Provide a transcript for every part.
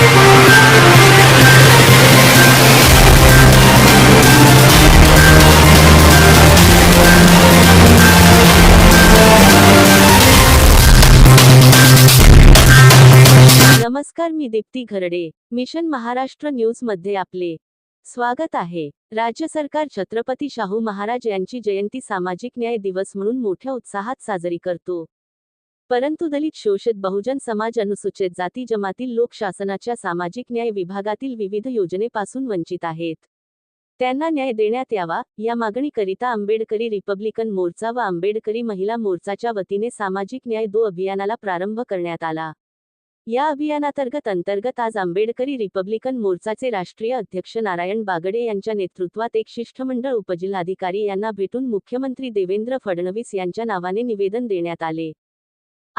नमस्कार मी दीप्ती घरडे. मिशन महाराष्ट्र न्यूजमध्ये आपले स्वागत आहे. राज्य सरकार छत्रपती शाहू महाराज यांची जयंती सामाजिक न्याय दिवस म्हणून मोठ्या उत्साहात साजरी करतो. परंतु दलित शोषित बहुजन समाज अनुसूचित जाती जमातील लोक शासनाच्या सामाजिक न्याय विभागातील विविध योजनेपासून वंचित आहेत. त्यांना न्याय देण्यात यावा या मागणीकरिता आंबेडकरी रिपब्लिकन मोर्चा व आंबेडकरी महिला मोर्चाच्या वतीने सामाजिक न्याय दो अभियानाला प्रारंभ करण्यात आला. या अभियानांतर्गत अंतर्गत आज आंबेडकरी रिपब्लिकन मोर्चाचे राष्ट्रीय अध्यक्ष नारायण बागडे यांच्या नेतृत्वात एक शिष्टमंडळ उपजिल्हाधिकारी यांना भेटून मुख्यमंत्री देवेंद्र फडणवीस यांच्या नावाने निवेदन देण्यात आले.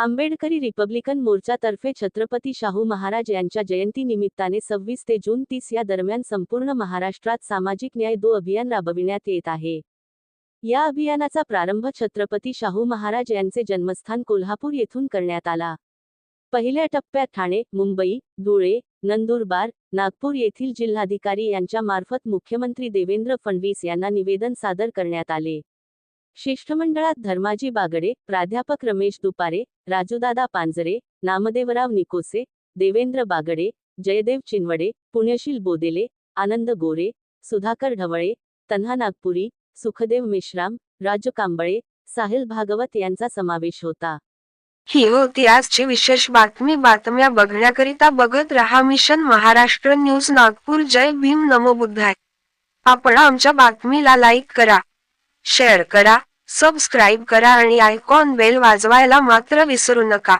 आंबेडकरी रिपब्लिकन मोर्चातर्फे छत्रपती शाहू महाराज यांच्या जयंती निमित्ताने सव्वीस ते जून तीस या दरम्यान संपूर्ण महाराष्ट्रात सामाजिक न्याय दो अभियान राबविण्यात येत आहे. या अभियानाचा प्रारंभ छत्रपती शाहू महाराज यांचे जन्मस्थान कोल्हापूर येथून करण्यात आला. पहिल्या टप्प्यात ठाणे मुंबई धुळे नंदुरबार नागपूर येथील जिल्हाधिकारी यांच्या मार्फत मुख्यमंत्री देवेंद्र फडणवीस यांना निवेदन सादर करण्यात आले. शिष्टमंडळात धर्माजी बागडे प्राध्यापक रमेश दुपारे राजूदादा पांजरे नामदेवराव निकोसे देवेंद्र बागडे जयदेव चिनवडे पुण्यशील बोदेले आनंद गोरे सुधाकर ढवळे तन्हा नागपुरी सुखदेव मेश्राम राजू कांबळे साहिल भागवत यांचा समावेश होता. ही होती आजची विशेष बातमी. बातम्या बघण्याकरिता बघत रहा मिशन महाराष्ट्र न्यूज नागपूर. जय भीम. नमो बुद्धाय. आपण आमच्या बातमीला लाईक करा. शेअर करा सबस्क्राईब करा आणि आयकॉन बेल वाजवायला मात्र विसरू नका.